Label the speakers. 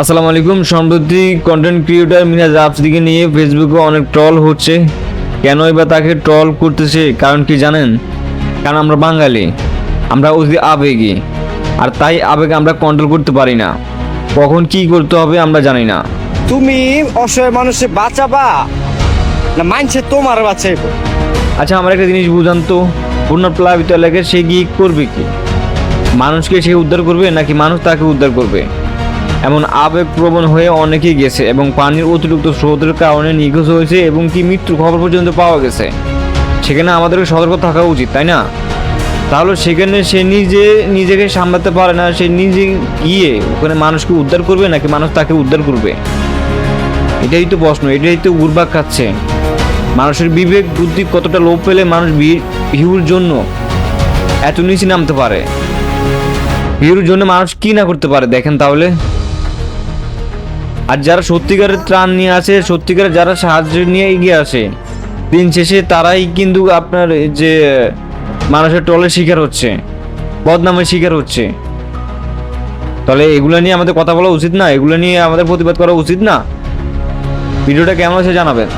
Speaker 1: আসসালামু আলাইকুম সম্প্রতি কন্টেন্ট ক্রিয়েটর মিনাজ আফসিকে নিয়ে ফেসবুকে অনেক ট্রল হচ্ছে। কেনই বা তাকে ট্রল করতেছে কারণ কি জানেন? কারণ আমরা বাঙালি আমরা অতি আবেগী আর তাই আবেগ আমরা কন্ট্রোল করতে পারি না। কখন কি করতে হবে আমরা জানি না।
Speaker 2: তুমি অসহায় মানুষে বাঁচাবা না মানছে তোমার বাঁচাইব?
Speaker 1: আচ্ছা আমার একটা জিনিস বুঝান তো বন্যা প্লাবিত এলাকায় সে গিয়ে করবে কি? মানুষকে সে উদ্ধার করবে নাকি মানুষ তাকে উদ্ধার করবে? এমন আবেগপ্রবণ হয়ে অনেকেই গেছে এবং পানির অতিরিক্ত স্রোতের কারণে নিখোঁজ হয়েছে এবং কি মৃত্যুর খবর পর্যন্ত পাওয়া গেছে। সেখানে আমাদেরকে সতর্ক থাকা উচিত, তাই না? তাহলে সেখানে সে নিজে, নিজেকে সামলাতে পারে না, সে নিজে গিয়ে ওখানে মানুষকে উদ্ধার করবে নাকি মানুষ তাকে উদ্ধার করবে? এটাই তো প্রশ্ন, এটাই তো ঘুরবাক খাচ্ছে। মানুষের বিবেক, বুদ্ধি কতটা লোভ পেলে মানুষ বি- ভিউর জন্য এত নিচে নামতে পারে? ভিউর জন্য মানুষ কি না করতে পারে, দেখেন তাহলে। আর যারা সত্যিকারের ত্রাণ নিয়ে আসে, সত্যিকারের যারা সাহায্য নিয়ে এগিয়ে আসে, দিন শেষে তারাই কিন্তু আপনার যে মানুষের টলের শিকার হচ্ছে, বদনামের শিকার হচ্ছে। তাহলে এগুলো নিয়ে আমাদের কথা বলা উচিত না, এগুলো নিয়ে আমাদের প্রতিবাদ করা উচিত না? ভিডিওটা কেমন আছে জানাবেন।